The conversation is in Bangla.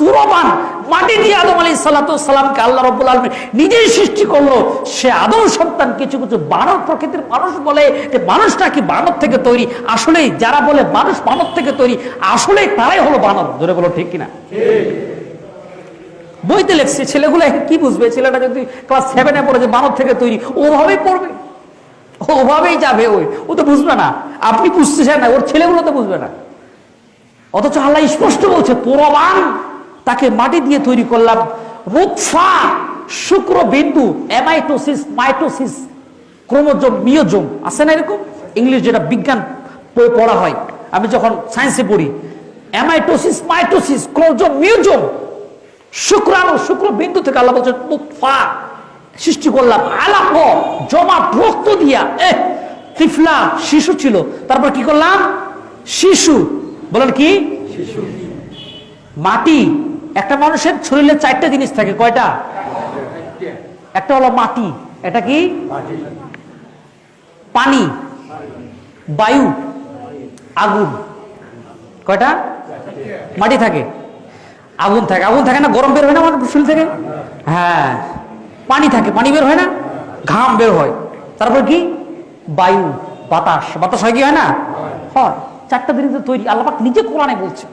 তুরবান মাটি দিয়ে আদম আলী সাল্লাতামকে আল্লাহ রব্বুল আলমী নিজেই সৃষ্টি করল। সে আদম সন্তান কিছু কিছু বানর প্রকৃতির মানুষ বলে যে মানুষটা কি বানর থেকে তৈরি? আসলেই যারা বলে মানুষ বানর থেকে তৈরি, আসলেই তারাই হলো বানর। ধরে বলো ঠিক কিনা? বইতে লেখছে, ছেলেগুলো কি বুঝবে? ছেলেটা যদি ক্লাস সেভেনে পড়ে যে বানর থেকে তৈরি ওভাবেই পড়বে। ওভাবেই যাবে ওই। ও তো বুঝবে না। আপনি বুঝতে বুঝতেছেন না, ওর ছেলেগুলো তো বুঝবে না। অথচ আল্লাহ স্পষ্ট বলছে তোরবান তাকে মাটি দিয়ে তৈরি করলাম। রুৎফা শুক্র বিন্দু অ্যামাইটোসিস মাইটোসিস ক্রোমোজোম মিওজোম। আছে না এরকম? ইংলিশ যেটা বিজ্ঞান পড়া হয়। আমি যখন সায়েন্সে পড়ি অ্যামাইটোসিস মাইটোসিস ক্রোমোজোম মিওজোম শুক্রাণু শুক্র বিন্দু থেকে আল্লাহ বলছে নুৎফা সৃষ্টি করলাম। আলাপ জমা রক্ত দিয়া। এ তিফলা শিশু ছিল। তারপর কি করলাম? শিশু। বলেন কি? মাটি একটা মানুষের শরীরে চারটা জিনিস থাকে, কয়টা? একটা হলো মাটি, এটা কি? পানি, বায়ু, আগুন, কয়টা? মাটি থাকে, আগুন থাকে আগুন থাকে না, গরম বের হয় না আমার শরীর থেকে? হ্যাঁ পানি থাকে, পানি বের হয় না, ঘাম বের হয়, তারপর কি? বায়ু, বাতাস বাতাস হয় কি, হয় না? হয়, চারটা জিনিস তৈরি আল্লাপাক নিজে কোরআনে বলছে